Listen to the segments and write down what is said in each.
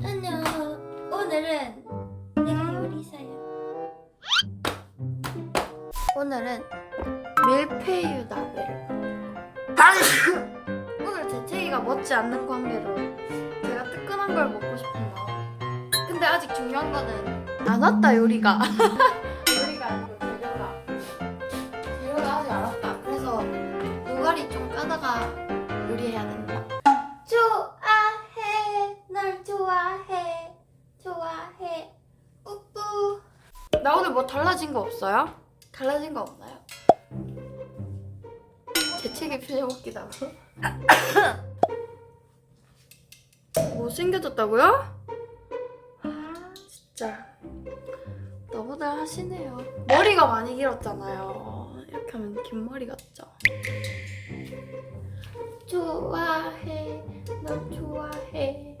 어, 오늘은 내가 요리사야. 오늘은 밀푀유 나베를 오늘 재채기가 멋지 않는 관계로 제가 뜨끈한 걸 먹고 싶었나 근데 아직 중요한 거는 안 왔다 요리가. 요리가 아니고 재료가. 재료가 아직 안 왔다. 그래서 노가리 좀 까다가 요리해야 된다 달라진 거 없어요? 달라진 거 없나요? 재채기 표정 웃기다고 못생겨졌다고요? 아 진짜 너무들 하시네요 머리가 많이 길었잖아요 이렇게 하면 긴 머리 같죠? 좋아해 널 좋아해.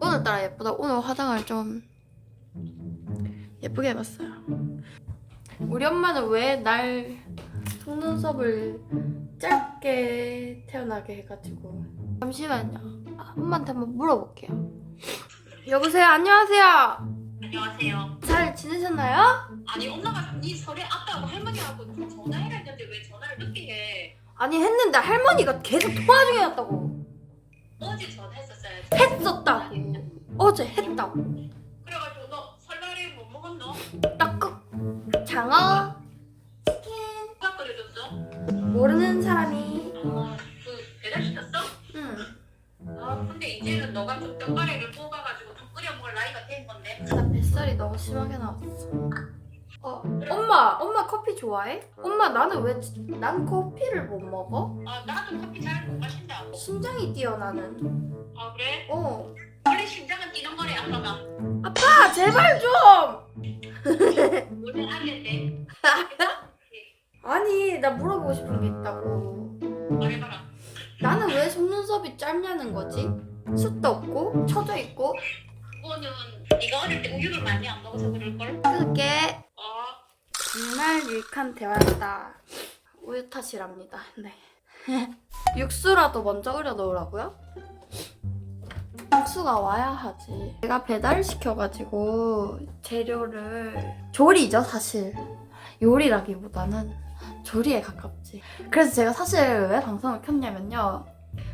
오늘따라 예쁘다 오늘 화장을 좀 예쁘게 해봤어요. 우리 엄마는 왜 날 속눈썹을 짧게 태어나게 해가지고. 잠시만요. 아, 엄마한테 한번 물어볼게요. 여보세요? 안녕하세요. 안녕하세요. 잘 지내셨나요? 아니 엄마가 네 설에 아빠하고 할머니하고 좀 전화해라 했는데 왜 전화를 늦게 해? 아니 했는데 할머니가 계속 통화 중이었다고. 어제 전화했었어야지. 했었다고. 어제 했다고 장어 치킨 누가 끓여줬어? 모르는 사람이 아그 배달 시켰어? 응 아 근데 이제는 너가 좀 떡가래를 뽑아가지고 좀 끓여 먹을 나이가 된 건데. 나 뱃살이 너무 심하게 나왔어. 어, 엄마, 엄마 커피 좋아해? 엄마 나는 왜난 커피를 못 먹어? 아 나도 커피 잘 못 마신다. 심장이 뛰어 나는. 아 그래? 어, 원래 심장 아빠가. 아빠 제발 좀. 요즘 알겠대. 아니 나 물어보고 싶은 게 있다고. 말해봐라. 나는 왜 속눈썹이 짧냐는 거지? 숱도 없고 처져 있고. 그거는 네가 어릴 때 우유를 많이 안 먹어서 그럴 걸? 그게 어. 정말 유익한 대화였다. 우유 탓이랍니다. 네. 육수라도 먼저 끓여 놓으라고요? 육수가 와야 하지. 제가 배달 시켜가지고 재료를 조리죠 사실. 요리라기보다는 조리에 가깝지. 그래서 제가 사실 왜 방송을 켰냐면요.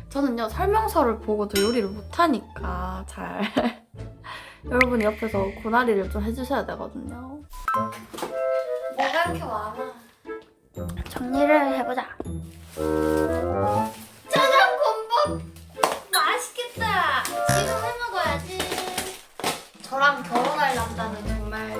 저는요 설명서를 보고도 요리를 못하니까 잘 여러분이 옆에서 고나리를 좀 해주셔야 되거든요. 내가 이렇게 많아. 정리를 해보자. 결혼할 남자는 정말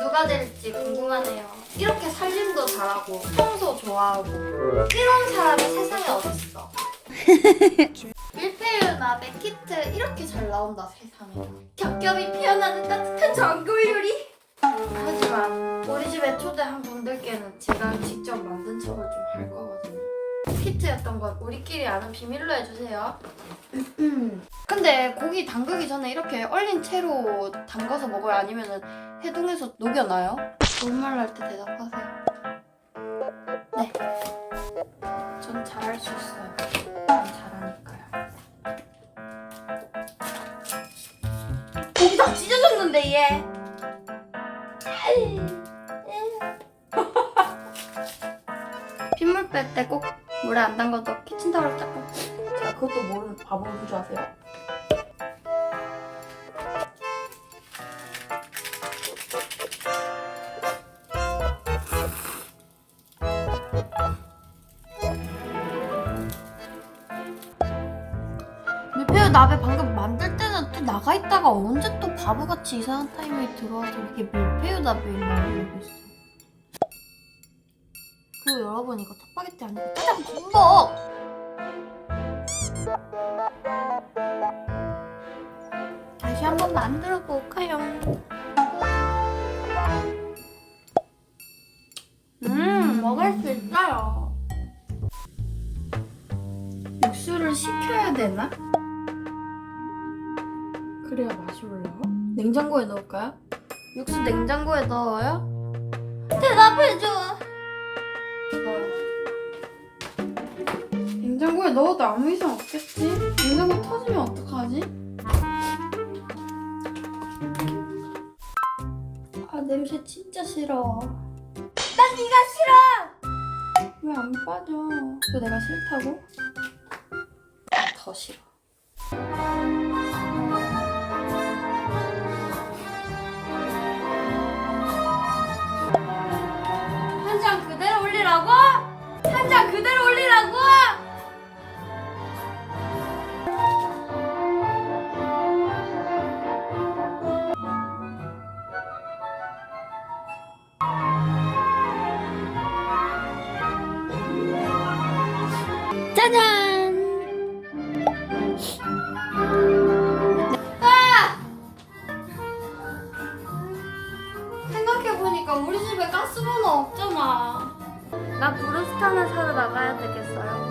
누가 될지 궁금하네요. 이렇게 살림도 잘하고 청소 좋아하고 이런 사람이 세상에 어딨어. 밀푀유 나베 키트 이렇게 잘 나온다 세상에. 겹겹이 피어나는 따뜻한 전골 요리. 하지만 우리 집에 초대한 분들께는 제가 직접 만든 척을 좀 할 거 키트였던 건 우리끼리 아는 비밀로 해주세요. 근데 고기 담그기 전에 이렇게 얼린 채로 담가서 먹어요? 아니면 해동해서 녹여놔요? 좋은 말로 할때 대답하세요. 네. 전 잘할 수 있어요. 전 잘하니까요. 고기 다 찢어졌는데 얘. 핏물 뺄 때 꼭 물에 안 담가도 키친타올로 닦고 제가 그것도 모르는 바보인 줄 아세요? 밀푀유 나베 방금 만들 때는 또 나가 있다가 언제 또 바보같이 이상한 타이밍에 들어와서 이게 밀푀유 나베인가요? 모르겠어 그리고 여러분 이거 텃바게티 아니고 짜장 곰복 다시 한 번 만들어 볼까요? 음 먹을 수 있어요 육수를 식혀야 되나? 그래야 맛이 올라와? 냉장고에 넣을까요? 육수 냉장고에 넣어요? 대답해줘. 냉장고에 넣어도 아무 이상 없겠지? 냉장고 터지면 어떡하지? 어떡하지? 아 냄새 진짜 싫어. 난 네가 싫어. 왜 안 빠져? 또 내가 싫다고? 더 싫어. 짜잔! 아! 생각해보니까 우리 집에 가스버너 없잖아. 나 브루스타는 사람